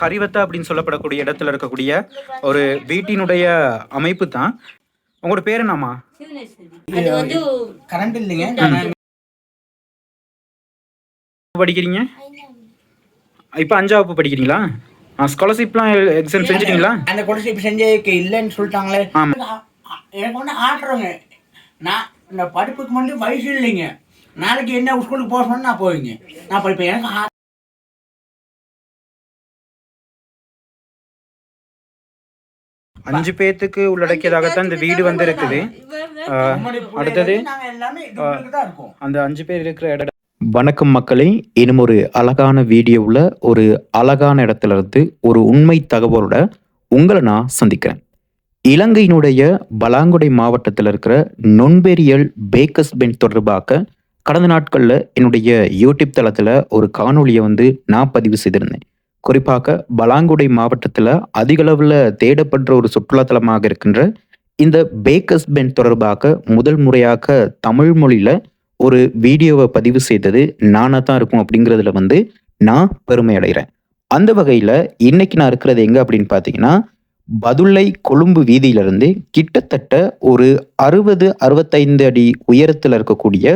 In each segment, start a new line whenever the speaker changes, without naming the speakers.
கரிவத்த அப்படின்னு சொல்லப்படக்கூடிய இடத்துல இருக்கக்கூடிய ஒரு வீட்டினுடைய அமைப்பு தான் உங்களோட பேர் என்னம்மா?
அது வந்து
கரண்ட் இல்லைங்க.
படிக்கிறீங்க? இப்போ அஞ்சாம் வகுப்பு படிக்கிறீங்களா? ஸ்காலர்ஷிப்லாம் எக்ஸாம் செஞ்சிட்டீங்களா?
அந்த கொடிசைப்பு செஞ்சதுக்கு இல்லைன்னு சொல்லிட்டாங்களே.
ஆமா.
ஆ- ஆ- எனக்கு ஒன்று ஆட்டுறோங்க நான் இந்த படிப்புக்கு மட்டும் வயசு இல்லைங்க. நாளைக்கு என்ன ஸ்கூலுக்கு போக நான் போவீங்க. நான் படிப்பேன் எனக்கு
அஞ்சு பேத்துக்கு உள்ளடக்கியதாகத்தான் இந்த வீடு வந்து இருக்குது அடுத்தது அந்த அஞ்சு பேர் இருக்கிற இடம்.
வணக்கம் மக்களே இன்னும் ஒரு அழகான வீடியோவில் ஒரு அழகான இடத்துல இருந்து ஒரு உண்மை தகவலோட உங்களை நான் சந்திக்கிறேன். இலங்கையினுடைய பலாங்குடை மாவட்டத்தில் இருக்கிற நொன்பெரியல் பேக்கஸ் பென் தொடர்பாக கடந்த நாட்களில் என்னுடைய யூடியூப் தளத்தில் ஒரு காணொளியை வந்து நான் பதிவு செய்திருந்தேன். குறிப்பாக பலாங்குடை மாவட்டத்தில் அதிகளவில் தேடப்படுற ஒரு சுற்றுலாத்தலமாக இருக்கின்ற இந்த பேக்கஸ் பென் தொடர்பாக முதல் முறையாக தமிழ் மொழியில் ஒரு வீடியோவை பதிவு செய்தது நானாக தான் இருக்கும் அப்படிங்கிறதுல வந்து நான் பெருமை அடைகிறேன். அந்த வகையில் இன்னைக்கு நான் இருக்கிறது எங்கே அப்படின்னு பார்த்தீங்கன்னா பதுளை கொழும்பு வீதியிலிருந்து கிட்டத்தட்ட ஒரு அறுபது அறுபத்தைந்து அடி உயரத்தில் இருக்கக்கூடிய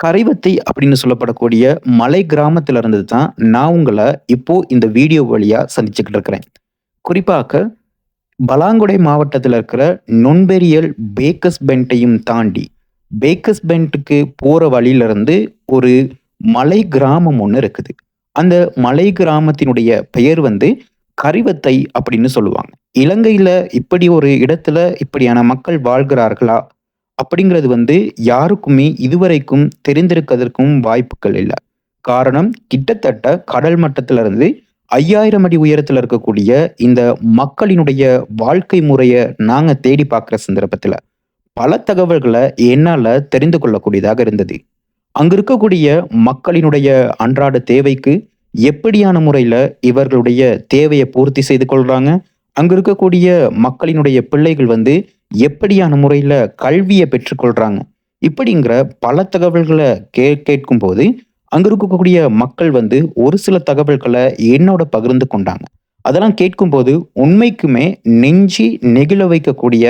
கரைவத்தை அப்படின்னு சொல்லப்படக்கூடிய மலை கிராமத்துல இருந்து தான் நான் உங்களை இப்போ இந்த வீடியோ வழியா சந்திச்சுக்கிட்டு இருக்கிறேன். குறிப்பாக பலாங்குடை மாவட்டத்தில் இருக்கிற நொன்பெரியல் பேக்கஸ் பெண்ட்டையும் தாண்டி பேக்கஸ் பெண்ட்டுக்கு போகிற வழியிலிருந்து ஒரு மலை கிராமம் ஒன்று இருக்குது. அந்த மலை கிராமத்தினுடைய பெயர் வந்து கரிவத்தை அப்படின்னு சொல்லுவாங்க. இலங்கையில் இப்படி ஒரு இடத்துல இப்படியான மக்கள் வாழ்கிறார்களா? அப்படிங்கிறது வந்து யாருக்குமே இதுவரைக்கும் தெரிந்திருக்கிறதுக்கும் வாய்ப்புகள் இல்லை. காரணம் கிட்டத்தட்ட கடல் மட்டத்திலிருந்து ஐயாயிரம் அடி உயரத்தில் இருக்கக்கூடிய இந்த மக்களினுடைய வாழ்க்கை முறையை நாங்கள் தேடி பார்க்குற சந்தர்ப்பத்தில் பல தகவல்களை என்னால் தெரிந்து கொள்ளக்கூடியதாக இருந்தது. அங்கு இருக்கக்கூடிய மக்களினுடைய அன்றாட தேவைக்கு எப்படியான முறையில் இவர்களுடைய தேவையை பூர்த்தி செய்து கொள்கிறாங்க அங்க இருக்கக்கூடிய மக்களினுடைய பிள்ளைகள் வந்து எப்படியான முறையில் கல்வியை பெற்றுக்கொள்றாங்க? இப்படிங்கிற பல தகவல்களை கே கேட்கும் போது அங்க இருக்கக்கூடிய மக்கள் வந்து ஒரு சில தகவல்களை என்னோட பகிர்ந்து கொண்டாங்க. அதெல்லாம் கேட்கும்போது உண்மைக்குமே நெஞ்சி நெகிழ வைக்கக்கூடிய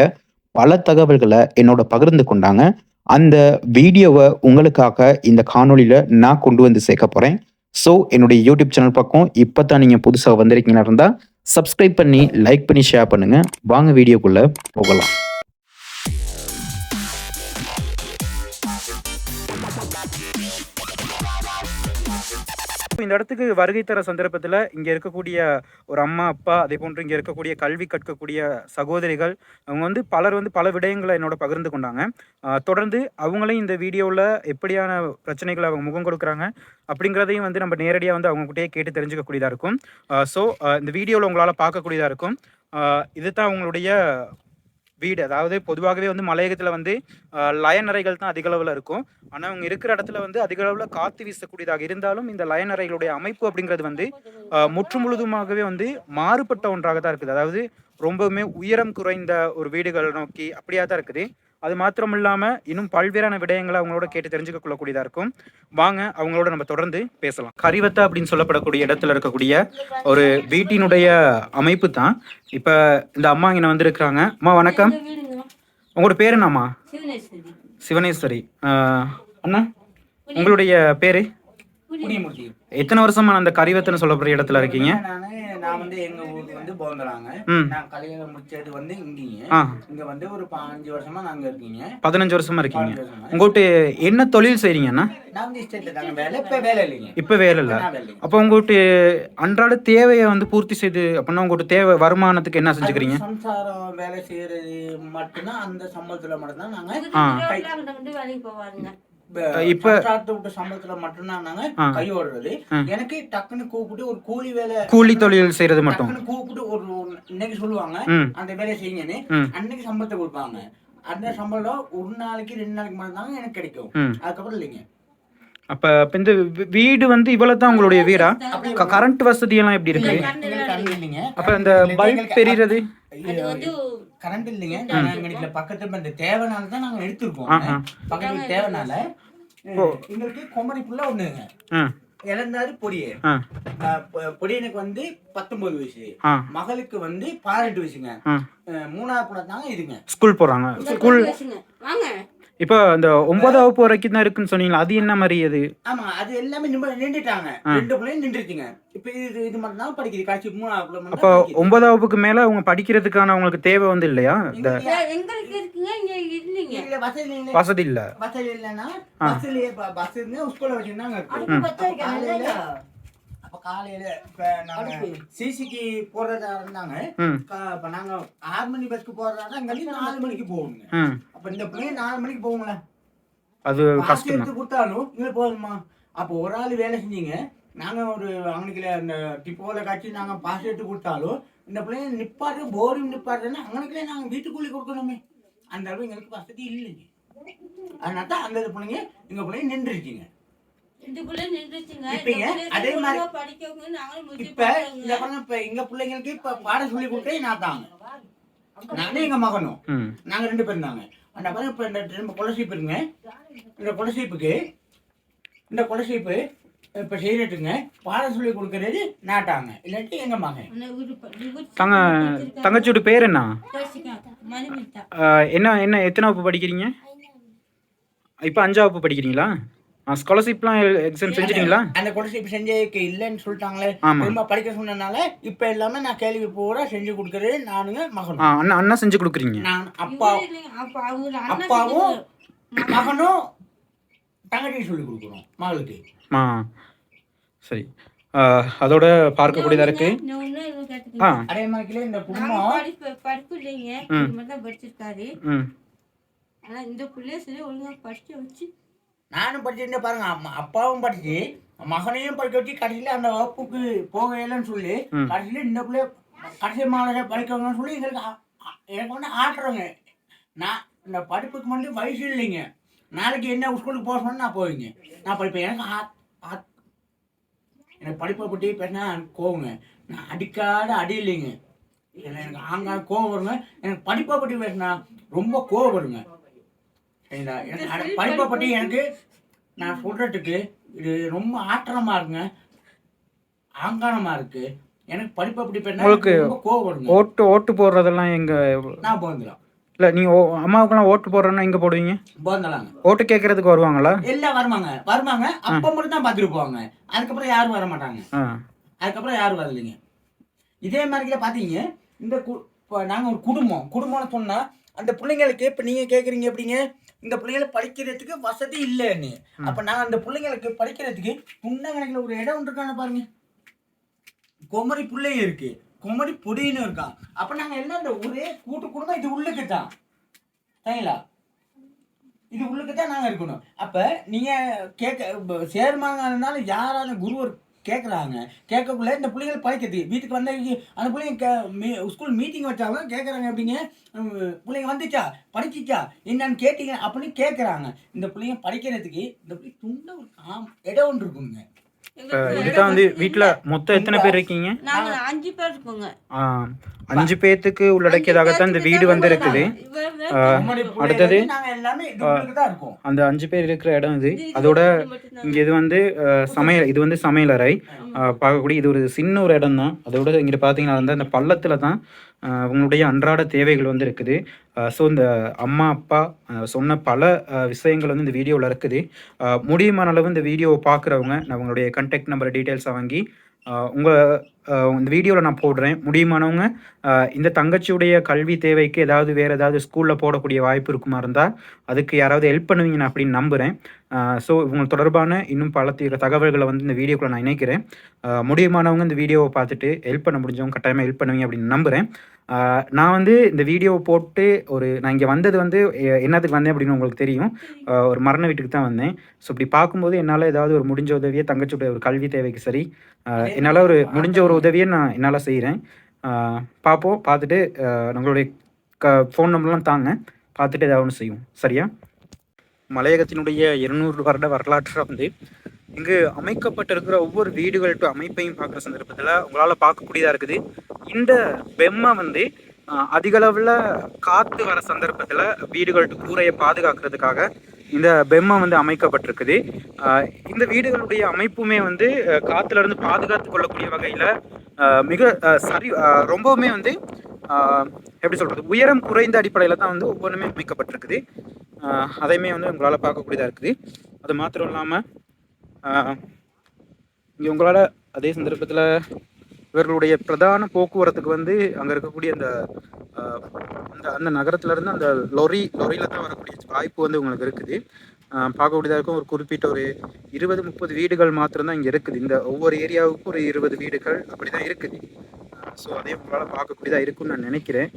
பல தகவல்களை என்னோட பகிர்ந்து கொண்டாங்க. அந்த வீடியோவை உங்களுக்காக இந்த காணொளியில நான் கொண்டு வந்து சேர்க்க போறேன். ஸோ என்னுடைய யூடியூப் சேனல் பக்கம் இப்போ தான் நீங்கள் புதுசாக வந்திருக்கீங்களா இருந்தால் சப்ஸ்கிரைப் பண்ணி லைக் பண்ணி ஷேர் பண்ணுங்க. வாங்க வீடியோக்குள்ள போகலாம்.
இந்த இடத்துக்கு வருகை தர சந்தர்ப்பத்தில் இங்கே இருக்கக்கூடிய ஒரு அம்மா அப்பா அதே போன்று இங்கே இருக்கக்கூடிய கல்வி கற்கக்கூடிய சகோதரிகள் அவங்க வந்து பலர் வந்து பல விடயங்களை என்னோட பகிர்ந்து கொண்டாங்க. தொடர்ந்து அவங்களையும் இந்த வீடியோவில் எப்படியான பிரச்சனைகளை அவங்க முகம் கொடுக்குறாங்க அப்படிங்கிறதையும் வந்து நம்ம நேரடியாக வந்து அவங்ககிட்டயே கேட்டு தெரிஞ்சுக்கக்கூடியதாக இருக்கும். ஸோ இந்த வீடியோவில் உங்களால் பார்க்கக்கூடியதாக இருக்கும். இதுதான் அவங்களுடைய வீடு. அதாவது பொதுவாகவே வந்து மலையகத்தில் வந்து ஆஹ் லயன் அறைகள் தான் அதிகளவில் இருக்கும். ஆனால் அவங்க இருக்கிற இடத்துல வந்து அதிகளவில் காற்று வீசக்கூடியதாக இருந்தாலும் இந்த லயன் அறைகளுடைய அமைப்பு அப்படிங்கிறது வந்து முற்று முழுதுமாகவே வந்து மாறுபட்ட ஒன்றாக தான் இருக்குது. அதாவது ரொம்பவுமே உயரம் குறைந்த ஒரு வீடுகள் நோக்கி அப்படியாக தான் இருக்குது. அது மாத்திரம் இல்லாமல் இன்னும் பல்வேறான விடயங்களை அவங்களோட கேட்டு தெரிஞ்சுக்க கொள்ளக்கூடியதாக இருக்கும். வாங்க அவங்களோட நம்ம தொடர்ந்து பேசலாம். கரிவத்த அப்படின்னு சொல்லப்படக்கூடிய இடத்துல இருக்கக்கூடிய ஒரு வீட்டினுடைய அமைப்பு தான். இப்போ இந்த அம்மா இங்கே வந்திருக்கிறாங்க. அம்மா வணக்கம். உங்களோட பேர் என்னம்மா?
சிவனேஸ்வரி.
அண்ணா உங்களுடைய பேரு? எத்தனை வருஷமா அந்த கரிவத்தன்னு சொல்லப்படுற இடத்துல இருக்கீங்க?
நானு வந்து எங்க ஊருக்கு வந்து போந்துறாங்க. நான் கல்யாணம் முடிச்சது வந்து இங்கீங்க.
ஆ.
இங்க வந்து ஒரு பதினஞ்சு வருஷமா நாங்க இருக்கீங்க.
பதினஞ்சு வருஷமா இருக்கீங்க.
வருஷமா.
உங்கள்கிட்ட என்ன தொழில் செய்றீங்க அண்ணா?
நான் வந்து ஸ்டேட்ல தாங்க. வேலை இப்ப வேலை இல்லைங்க.
இப்போ வேலை இல்லை. அப்போ உங்கள்கிட்ட அன்றாட தேவையை வந்து பூர்த்தி செய்து அப்படின்னா உங்கள்கிட்ட தேவை வருமானத்துக்கு என்ன செஞ்சுக்கிறீங்க?
சம்சாரம் வேலை செய்யறது மட்டும்தான் அந்த சம்பளத்துல மட்டும்தான் நாங்க
இப்ப-
சம்பளத்துல மட்டும்தான். கை ஓடுறது. எனக்கு டக்குன்னு கூப்பிட்டு ஒரு கூலி வேலை
கூலி தொழில் செய்யறது மட்டும்.
கூப்பிட்டு ஒரு இன்னைக்கு சொல்லுவாங்க அந்த வேலையை செய்யுங்கன்னு. அன்னைக்கு சம்பளத்தை கொடுப்பாங்க. அந்த சம்பளம் ஒரு நாளைக்கு ரெண்டு நாளைக்கு மட்டும் தாங்க எனக்கு கிடைக்கும். அதுக்கப்புறம் இல்லைங்க.
அப்போ இந்த வீடு வந்து இவ்வளோ தான் உங்களுடைய வீடா? கரண்ட் வசதியெல்லாம் எப்படி இருக்கு? அப்போ இந்த பல்ப்
வந்து
கரண்ட் இல்லைங்க. எங்களுக்கு பக்கத்துல இந்த தேவைனால தான் நாங்க எடுத்திருக்கோம். பக்கத்துல தேவைனால. எங்களுக்கு குமரி புள்ள ஒண்ணுங்க.
ஆ.
இழந்தாரு பொடியே. பொடியனுக்கு வந்து பத்தொன்பது வயசு. மகளுக்கு வந்து பதினெட்டு வயசுங்க. மூணாவது கூட தாங்க இதுங்க.
ஸ்கூல் போகிறாங்க ஸ்கூல் இப்போ இந்த ஒன்பதாம் வகுப்பு வரைக்கும் தான் இருக்குன்னு சொன்னீங்களா? அது என்ன மாதிரி அது?
ஆமா அது எல்லாமே நின்றுட்டாங்க. ரெண்டு பிள்ளையும் நின்றுச்சுங்க. இப்ப இது இது மட்டும் தான் படிக்குது. காட்சி மூணாவது பிள்ளை மட்டும்
அப்போ. ஒன்பதாம் வகுப்புக்கு மேலே அவங்க படிக்கிறதுக்கான அவங்களுக்கு தேவை வந்து இல்லையா? இந்த
எங்களுக்கு
இருக்குங்க இங்க இல்லைங்க.
இல்ல வசதி இல்லை
வசதி இல்லை.
வசதி இல்லைன்னா பஸ்லயே பஸ் இருந்து ஸ்கூல்ல வச்சிருந்தாங்க அப்ப காலையில இப்ப நாங்க சிசிக்கு போறதா இருந்தாங்க. இப்ப நாங்க ஆறு மணி பஸ்க்கு போறதா இருந்தா இங்க நாலு மணிக்கு போகணுங்க. அப்ப இந்த பிள்ளைங்க நாலு மணிக்கு போகுங்களா
அது கஷ்டம்
எடுத்து கொடுத்தாலும் இங்க போதுமா அப்போ ஒரு ஆள் வேலை செஞ்சீங்க. நாங்க ஒரு அவனுக்குல அந்த டிப்போல காய்ச்சி நாங்க பாஸ் எடுத்து கொடுத்தாலும் இந்த பிள்ளைங்க நிப்பாட்டு போர்டிங் நிப்பாட்டுன்னா அவனுக்குள்ளே நாங்க வீட்டுக்குள்ளே கொடுக்கணுமே. அந்த அளவு எங்களுக்கு வசதி இல்லைங்க. அதனால தான் அந்த பிள்ளைங்க எங்க பிள்ளைங்க நின்றுருச்சுங்க. அதே மாதிரி- இப்ப இந்த இப்ப எங்க பிள்ளைங்களுக்கு இப்ப பாடம் சொல்லி கொடுத்தே நான் தாங்க நானே எங்க மகனும்.
ம்.
நாங்க ரெண்டு பேரும் தாங்க. அந்த பாருங்க இப்ப இந்த கொலசீப்பு இருங்க இந்த கொலசீப்புக்கு இந்த கொலசீப்பு இப்ப செய்யறதுங்க பாடம் சொல்லி கொடுக்கறது நாட்டாங்க இல்லாட்டி எங்க மகன்.
தங்க. தங்கச்சியோட பேர் என்ன? என்ன என்ன எத்தனை வகுப்பு படிக்கிறீங்க? இப்போ அஞ்சாம் வகுப்பு படிக்கிறீங்களா? ஸ்காலர்ஷிப்லாம் எக்ஸாம் செஞ்சிட்டீங்களா?
அந்த கொலசீப்பு செஞ்சதுக்கு இல்லைன்னு சொல்லிட்டாங்களே. திரும்ப படிக்க சொன்னதுனால இப்ப எல்லாமே நான் கேள்வி பூரா செஞ்சு கொடுக்கறது நானுங்க மகனும்.
அண்ணா அண்ணா செஞ்சு கொடுக்குறீங்க.
நான் அப்பா அப்பாவும் மகனும் தங்கச்சி சொல்லி கொடுக்குறோம் மகளுக்கு.
ஆ சரி. ஆஹ் அதோட பார்க்கக்கூடியதாக இருக்கு.
அதே மாதிரி இந்த குடும்பம்
படிப்பு படிப்பு இல்லைங்க. படிச்சிருக்காரு. ஆனா இந்த பிள்ளைய சரி ஒழுங்கா படிக்க வச்சு
நானும் படிச்சிருந்தேன் பாருங்க. அம்மா அப்பாவும் படிச்சு மகனையும் படிக்க வச்சு கடைசியில் அந்த வகுப்புக்கு போகலன்னு சொல்லி. கடைசியில் இந்த பிள்ளை கடைசி மாணவரை படிக்கணும்னு சொல்லி எங்களுக்கு எனக்கு வந்து ஆட்டுறோங்க நான் இந்த படிப்புக்கு மட்டும் வயசு இல்லைங்க. நாளைக்கு என்ன ஸ்கூலுக்கு போக சொன்னா நான் போவீங்க. நான் படிப்பேன். எனக்கு எனக்கு படிப்பை பற்றி பேசினா கோவங்க. நான் அடிக்காத அடி இல்லைங்க. இல்லை எனக்கு ஆங்கால கோவம் வருங்க. எனக்கு படிப்பை பற்றி பேசினா ரொம்ப கோவம் வருங்க சரிங்களா படிப்பை பற்றி எனக்கு நான் சொல்றதுக்கு இது ரொம்ப ஆத்திரமா இருக்குங்க ஆங்கானமா இருக்கு. எனக்கு படிப்பை பற்றி
உங்களுக்கு
கோவம்
ஓட்டு ஓட்டு போடுறதெல்லாம் எங்க
நான் போந்துலாம்
இல்லை நீங்கள் ஓ அம்மாவுக்கெல்லாம் ஓட்டு போடுறோன்னா எங்கே போடுவீங்க?
போந்தலாங்க.
ஓட்டு கேட்கறதுக்கு வருவாங்களா?
எல்லாம் வருவாங்க. வருவாங்க. அப்போ மட்டும் தான் பார்த்துட்டு போவாங்க. அதுக்கப்புறம் யாரும் வர மாட்டாங்க. அதுக்கப்புறம் யாரும் வரலைங்க. இதே மாதிரில பார்த்தீங்க இந்த கு- இப்போ நாங்கள் ஒரு குடும்பம். குடும்பம்னு சொன்னால் அந்த பிள்ளைங்களுக்கு இப்போ நீங்கள் கேட்குறீங்க எப்படிங்க? இந்த பிள்ளைங்களை படிக்கிறதுக்கு வசதி இல்லைன்னு. அப்போ நாங்கள் அந்த பிள்ளைங்களுக்கு படிக்கிறதுக்கு புண்ணகணக்கில் ஒரு இடம் ஒன்று இருக்கான பாருங்க. குமரி பிள்ளைங்க இருக்கு. குமரி பொடின்னு இருக்கான் அப்போ நாங்கள் எல்லாம் இந்த ஒரே கூட்டு குடும்பம் இது உள்ளுக்கு தான் சரிங்களா? இது உள்ளுக்கு தான் நாங்கள் இருக்கணும். அப்போ நீங்கள் கேட்க இருந்தாலும் யாராலும் குருவர் கேட்குறாங்க கேட்கக்குள்ள இந்த பிள்ளைகள் படிக்கிறது வீட்டுக்கு வந்த அந்த பிள்ளைங்க கே மீ ஸ்கூல் மீட்டிங் வச்சாலும் கேட்குறாங்க அப்படிங்க பிள்ளைங்க வந்துச்சா? படிச்சிச்சா? என்னன்னு கேட்டீங்க அப்படின்னு கேட்குறாங்க இந்த பிள்ளைங்க படிக்கிறதுக்கு இந்த பிள்ளை துண்ட ஒரு இடம் ஒன்று இருக்குங்க.
இதுதான் வந்து வீட்டில் மொத்தம் எத்தனை பேர் இருக்கீங்க?
நாங்க அஞ்சு பேர் இருக்கோங்க.
அஞ்சு பேத்துக்கு உள்ளடக்கியதாகத்தான் இந்த வீடு வந்து இருக்குது. அடுத்தது? அந்த அஞ்சு பேர் இருக்கிற இடம் இது. அதோட. இங்கே இது வந்து சமையல் இது வந்து சமையலறை. பார்க்கக்கூடிய இது ஒரு சின்ன ஒரு இடம் தான் அதோட இங்கே பார்த்தீங்கன்னா வந்து அந்த பள்ளத்தில் தான் அவங்களுடைய அன்றாட தேவைகள் வந்து இருக்குது ஸோ இந்த அம்மா அப்பா சொன்ன பல விஷயங்கள் வந்து இந்த வீடியோவில் இருக்குது. முடியுமான அளவு இந்த வீடியோவை பார்க்குறவங்க நான் அவங்களுடைய கான்டாக்ட் நம்பர் டீட்டெயில்ஸை வாங்கி உங்கள் இந்த வீடியோவில் நான் போடுறேன். முடியுமானவங்க இந்த தங்கச்சியுடைய கல்வி தேவைக்கு ஏதாவது வேறு ஏதாவது ஸ்கூலில் போடக்கூடிய வாய்ப்பு இருக்குமா இருந்தால் அதுக்கு யாராவது ஹெல்ப் பண்ணுவீங்க நான் அப்படின்னு நம்புகிறேன் ஸோ இவங்க தொடர்பான இன்னும் பல தகவல்களை வந்து இந்த வீடியோக்குள்ளே நான் இணைக்கிறேன். முடியுமானவங்க இந்த வீடியோவை பார்த்துட்டு ஹெல்ப் பண்ண முடிஞ்சவங்க கட்டாயமாக ஹெல்ப் பண்ணுவீங்க அப்படின்னு நம்புகிறேன் நான் வந்து இந்த வீடியோவை போட்டு ஒரு நான் இங்கே வந்தது வந்து என்னத்துக்கு வந்தேன் அப்படின்னு உங்களுக்கு தெரியும். ஒரு மரண வீட்டுக்கு தான் வந்தேன். ஸோ இப்படி பார்க்கும்போது என்னால் ஏதாவது ஒரு முடிஞ்ச உதவியை தங்கச்சியுடைய ஒரு கல்வி தேவைக்கு சரி என்னால் ஒரு முடிஞ்ச ஒரு உதவியை நான் என்னால் செய்கிறேன் பார்ப்போம் பார்த்துட்டு நம்மளுடைய க ஃபோன் நம்பர்லாம் தாங்க. பார்த்துட்டு ஏதாவது ஒன்று செய்வோம். சரியா? மலையகத்தினுடைய இருநூறு வருட வரலாற்றில் வந்து இங்கு அமைக்கப்பட்டிருக்கிற ஒவ்வொரு வீடுகள் டு அமைப்பையும் பார்க்குற சந்தர்ப்பத்தில் உங்களால் பார்க்கக்கூடியதாக இருக்குது. இந்த வெம்மை வந்து அதிகளவில் காற்று வர சந்தர்ப்பத்தில் வீடுகள் கூரையை பாதுகாக்கிறதுக்காக இந்த பெம்மை வந்து அமைக்கப்பட்டிருக்குது. இந்த வீடுகளுடைய அமைப்புமே வந்து அஹ், காத்துல இருந்து பாதுகாத்து கொள்ளக்கூடிய வகையில் மிக சரி ரொம்பவுமே வந்து எப்படி சொல்கிறது உயரம் குறைந்த அடிப்படையில் தான் வந்து ஒவ்வொன்றுமே அமைக்கப்பட்டிருக்குது. அதையுமே வந்து உங்களால் பார்க்கக்கூடியதாக இருக்குது. அது மாத்திரம் இல்லாமல் இங்கே உங்களால் அதே சந்தர்ப்பத்தில் இவர்களுடைய பிரதான போக்குவரத்துக்கு வந்து அங்கே இருக்கக்கூடிய அந்த அந்த அந்த நகரத்துல இருந்து அந்த லொரி லொரியில் தான் வரக்கூடிய வாய்ப்பு வந்து உங்களுக்கு இருக்குது. பார்க்கக்கூடியதாக இருக்கும். ஒரு குறிப்பிட்ட ஒரு இருபது முப்பது வீடுகள் மாத்திரம்தான் இங்கே இருக்குது. இந்த ஒவ்வொரு ஏரியாவுக்கும் ஒரு இருபது வீடுகள் அப்படி தான் இருக்குது ஸோ அதே உங்களால் பார்க்கக்கூடியதாக இருக்கும்னு நான் நினைக்கிறேன்.